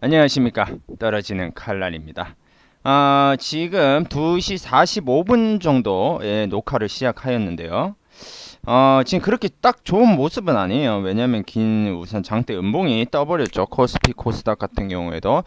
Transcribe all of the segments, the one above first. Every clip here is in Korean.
안녕하십니까. 떨어지는 칼날입니다. 아, 지금 2시 45분 정도에 녹화를 시작하였는데요. 어, 지금 그렇게 딱 좋은 모습은 아니에요. 왜냐면 긴 우선 장대 음봉이 떠버렸죠. 코스피 코스닥 같은 경우에도.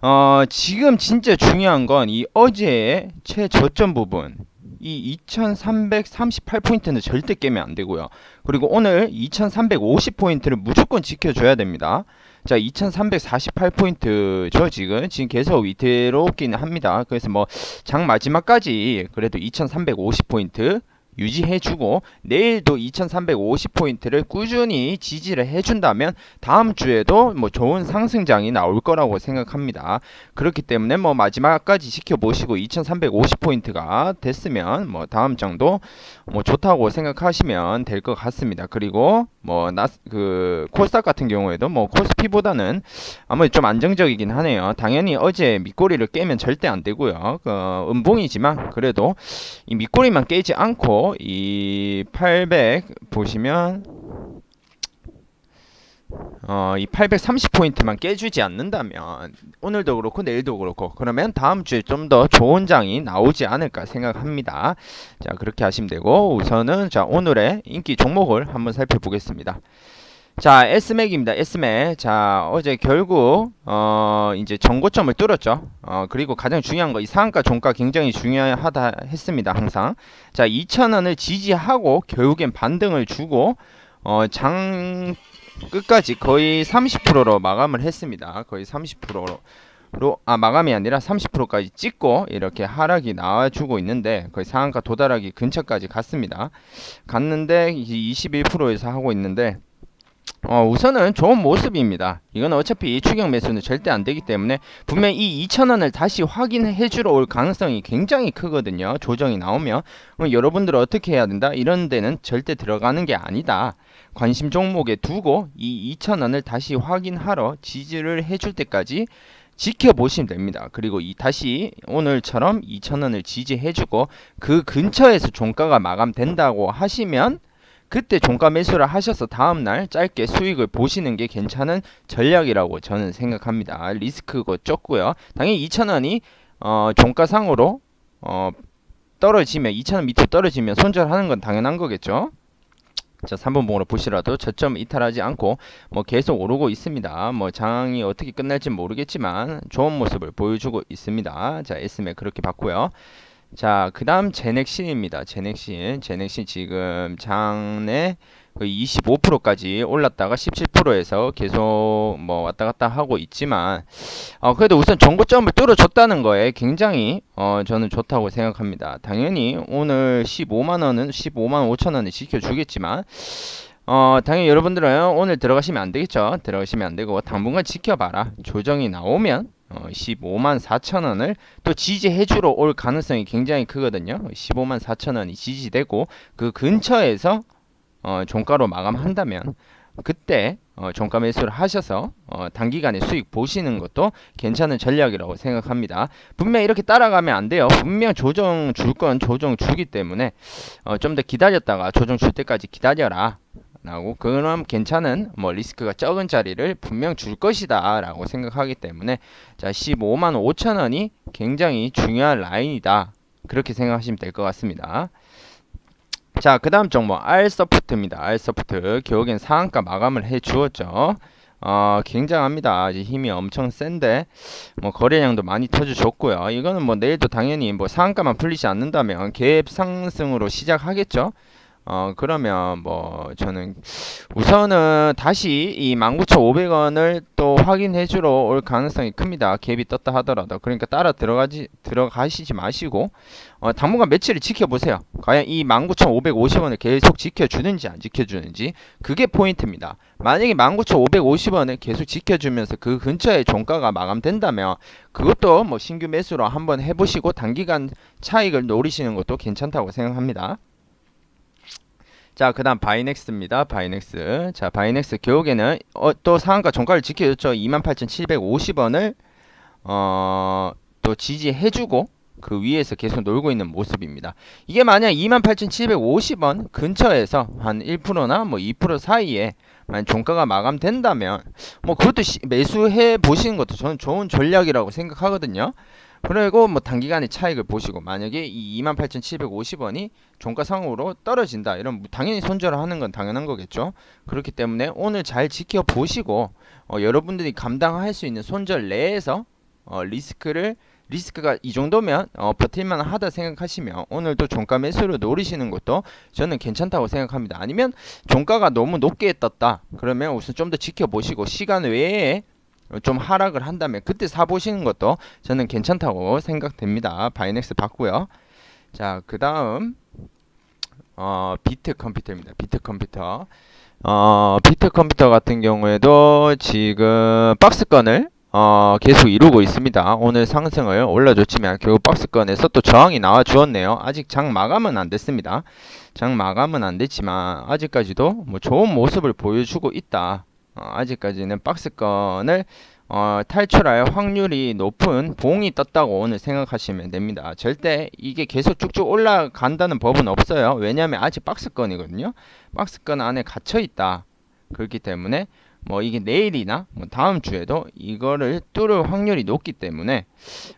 어, 지금 진짜 중요한 건 이 어제의 최저점 부분 이 2338포인트는 절대 깨면 안 되고요. 그리고 오늘 2350포인트를 무조건 지켜줘야 됩니다 자, 2348포인트죠, 지금. 지금 계속 위태롭긴 합니다. 그래서 뭐, 장 마지막까지 그래도 2350포인트 유지해주고, 내일도 2350포인트를 꾸준히 지지를 해준다면, 다음 주에도 뭐 좋은 상승장이 나올 거라고 생각합니다. 그렇기 때문에 뭐, 마지막까지 지켜보시고, 2350포인트가 됐으면, 뭐, 다음 장도 뭐, 좋다고 생각하시면 될 것 같습니다. 그리고, 뭐, 나, 그, 코스닥 같은 경우에도 뭐, 코스피보다는 아무래도 좀 안정적이긴 하네요. 당연히 어제 밑꼬리를 깨면 절대 안 되고요. 그, 음봉이지만, 그래도 이 밑꼬리만 깨지 않고, 이 800 보시면, 어, 이 830포인트만 깨주지 않는다면 오늘도 그렇고 내일도 그렇고 그러면 다음 주에 좀 더 좋은 장이 나오지 않을까 생각합니다. 자, 그렇게 하시면 되고 우선은 자, 오늘의 인기 종목을 한번 살펴보겠습니다. 자, S맥입니다. S맥. 자, 어제 결국 어, 이제 정고점을 뚫었죠. 어, 그리고 가장 중요한 거 이 상한가 종가 굉장히 중요하다 했습니다. 항상. 자, 2,000원을 지지하고 결국엔 반등을 주고 어, 장 끝까지 거의 30%로 마감을 했습니다. 거의 30%로 로, 아, 마감이 아니라 30%까지 찍고 이렇게 하락이 나와주고 있는데 거의 상한가 도달하기 근처까지 갔습니다. 갔는데 21%에서 하고 있는데 어, 우선은 좋은 모습입니다. 이건 어차피 추격 매수는 절대 안 되기 때문에 분명 이 2,000원을 다시 확인해 주러 올 가능성이 굉장히 크거든요. 조정이 나오면. 여러분들 어떻게 해야 된다? 이런 데는 절대 들어가는 게 아니다. 관심 종목에 두고 이 2,000원을 다시 확인하러 지지를 해줄 때까지 지켜보시면 됩니다. 그리고 이 다시 오늘처럼 2,000원을 지지해주고 그 근처에서 종가가 마감된다고 하시면 그때 종가 매수를 하셔서 다음날 짧게 수익을 보시는 게 괜찮은 전략이라고 저는 생각합니다. 리스크가 적고요. 당연히 2,000원이 어, 종가상으로 어, 떨어지면 2,000원 밑으로 떨어지면 손절하는 건 당연한 거겠죠. 자, 3번 봉으로 보시라도 저점 이탈하지 않고 뭐 계속 오르고 있습니다. 뭐 장이 어떻게 끝날지 모르겠지만 좋은 모습을 보여주고 있습니다. 자, S맥 그렇게 봤고요. 자, 그 다음 제넥신입니다. 제넥신. 제넥신 지금 장내 25%까지 올랐다가 17%에서 계속 뭐 왔다 갔다 하고 있지만, 어, 그래도 우선 정고점을 뚫어줬다는 거에 굉장히, 어, 저는 좋다고 생각합니다. 당연히 오늘 15만원은 15만 5천원을 지켜주겠지만, 어, 당연히 여러분들은 오늘 들어가시면 안 되겠죠. 들어가시면 안 되고, 당분간 지켜봐라. 조정이 나오면, 어, 15만 4천 원을 또 지지해주러 올 가능성이 굉장히 크거든요. 15만 4천 원이 지지되고 그 근처에서 어, 종가로 마감한다면 그때 어, 종가 매수를 하셔서 어, 단기간에 수익 보시는 것도 괜찮은 전략이라고 생각합니다. 분명 이렇게 따라가면 안 돼요. 분명 조정 줄 건 조정 주기 때문에 어, 좀 더 기다렸다가 조정 줄 때까지 기다려라. 라고 그럼 괜찮은 뭐 리스크가 적은 자리를 분명 줄 것이다 라고 생각하기 때문에 자 15만 5천 원이 굉장히 중요한 라인이다 그렇게 생각하시면 될 것 같습니다 자 그 다음 종목 알서프트입니다 알서프트 결국엔 상한가 마감을 해 주었죠 어, 굉장합니다. 힘이 엄청 센데, 뭐, 거래량도 많이 터져줬고요. 이거는 뭐, 내일도 당연히 뭐, 상한가만 풀리지 않는다면, 갭 상승으로 시작하겠죠? 어 그러면 뭐 저는 우선은 다시 이 19,500원을 또 확인해 주러 올 가능성이 큽니다. 갭이 떴다 하더라도 그러니까 따라 들어가지 들어가시지 마시고 어 당분간 며칠을 지켜보세요. 과연 이 19,550원을 계속 지켜주는지 안 지켜주는지 그게 포인트입니다. 만약에 19,550원을 계속 지켜주면서 그 근처에 종가가 마감된다면 그것도 뭐 신규 매수로 한번 해보시고 단기간 차익을 노리시는 것도 괜찮다고 생각합니다. 자, 그 다음 바이넥스입니다. 바이넥스. 자, 바이넥스 결국에는 어, 또 상한가 종가를 지켜줬죠. 28,750원을 어, 또 지지해주고 그 위에서 계속 놀고 있는 모습입니다. 이게 만약 28,750원 근처에서 한 1%나 뭐 2% 사이에 만약 종가가 마감된다면 뭐 그것도 시- 매수해 보시는 것도 저는 좋은 전략이라고 생각하거든요. 그리고 뭐 단기간의 차익을 보시고 만약에 이 28,750원이 종가 상으로 떨어진다 이런 당연히 손절을 하는 건 당연한 거겠죠. 그렇기 때문에 오늘 잘 지켜 보시고 어, 여러분들이 감당할 수 있는 손절 내에서 어, 리스크를 리스크가 이 정도면 어, 버틸만 하다 생각하시면 오늘도 종가 매수를 노리시는 것도 저는 괜찮다고 생각합니다. 아니면 종가가 너무 높게 떴다 그러면 우선 좀 더 지켜보시고 시간 외에 좀 하락을 한다면 그때 사보시는 것도 저는 괜찮다고 생각됩니다. 바이넥스 봤고요. 자, 그 다음 어, 비트 컴퓨터입니다. 비트 컴퓨터. 어, 비트 컴퓨터 같은 경우에도 지금 박스권을 어, 계속 이루고 있습니다. 오늘 상승을 올려줬지만 결국 박스권에서 또 저항이 나와 주었네요. 아직 장 마감은 안 됐습니다. 장 마감은 안 됐지만 아직까지도 뭐 좋은 모습을 보여주고 있다. 어, 아직까지는 박스권을 어, 탈출할 확률이 높은 봉이 떴다고 오늘 생각하시면 됩니다. 절대 이게 계속 쭉쭉 올라간다는 법은 없어요. 왜냐하면 아직 박스권이거든요. 박스권 안에 갇혀 있다. 그렇기 때문에 뭐 이게 내일이나 뭐 다음 주에도 이거를 뚫을 확률이 높기 때문에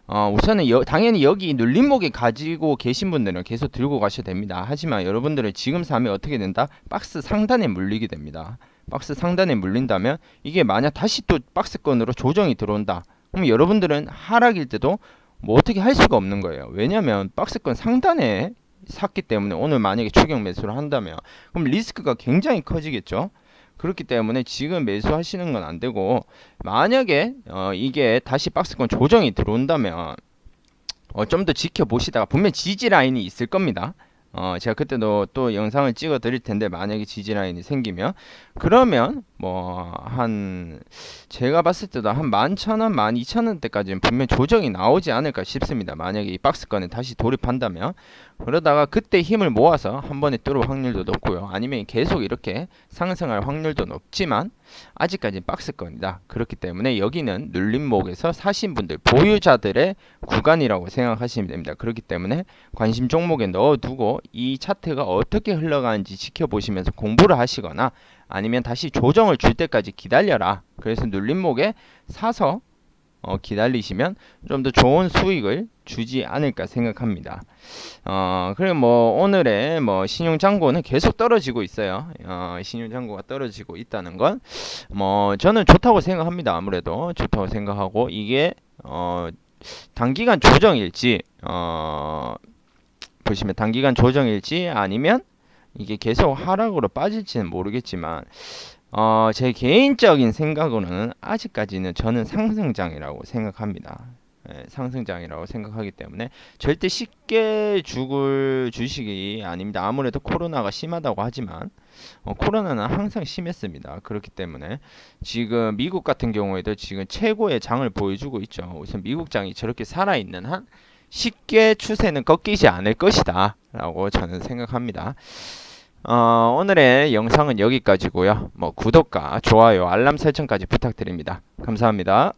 어 우선은 여, 당연히 여기 눌림목에 가지고 계신 분들은 계속 들고 가셔도 됩니다. 하지만 여러분들은 지금 사면 어떻게 된다? 박스 상단에 물리게 됩니다. 박스 상단에 물린다면 이게 만약 다시 또 박스권으로 조정이 들어온다. 그럼 여러분들은 하락일 때도 뭐 어떻게 할 수가 없는 거예요. 왜냐하면 박스권 상단에 샀기 때문에 오늘 만약에 추격 매수를 한다면 그럼 리스크가 굉장히 커지겠죠. 그렇기 때문에 지금 매수하시는 건 안 되고 만약에 어, 이게 다시 박스권 조정이 들어온다면 어, 좀 더 지켜보시다가 분명 지지 라인이 있을 겁니다. 어, 제가 그때도 또 영상을 찍어 드릴 텐데 만약에 지지 라인이 생기면 그러면 뭐 한 제가 봤을 때도 한 11,000원, 12,000원대까지는 분명 조정이 나오지 않을까 싶습니다. 만약에 이 박스권에 다시 돌입한다면 그러다가 그때 힘을 모아서 한 번에 뚫을 확률도 높고요. 아니면 계속 이렇게 상승할 확률도 높지만 아직까지 박스권이다. 그렇기 때문에 여기는 눌림목에서 사신 분들 보유자들의 구간이라고 생각하시면 됩니다. 그렇기 때문에 관심 종목에 넣어두고 이 차트가 어떻게 흘러가는지 지켜보시면서 공부를 하시거나 아니면 다시 조정을 줄 때까지 기다려라. 그래서 눌림목에 사서 어, 기다리시면 좀 더 좋은 수익을 주지 않을까 생각합니다. 어, 그리고 뭐 오늘의 뭐 신용 잔고는 계속 떨어지고 있어요. 어, 신용 잔고가 떨어지고 있다는 건 뭐 저는 좋다고 생각합니다. 아무래도 좋다고 생각하고 이게 어, 단기간 조정일지 어, 보시면 단기간 조정일지 아니면 이게 계속 하락으로 빠질지는 모르겠지만 어, 제 개인적인 생각으로는 아직까지는 저는 상승장이라고 생각합니다. 예, 상승장이라고 생각하기 때문에 절대 쉽게 죽을 주식이 아닙니다. 아무래도 코로나가 심하다고 하지만 어, 코로나는 항상 심했습니다. 그렇기 때문에 지금 미국 같은 경우에도 지금 최고의 장을 보여주고 있죠. 우선 미국 장이 저렇게 살아있는 한 쉽게 추세는 꺾이지 않을 것이다 라고 저는 생각합니다. 어, 오늘의 영상은 여기까지고요. 뭐 구독과 좋아요, 알람 설정까지 부탁드립니다. 감사합니다.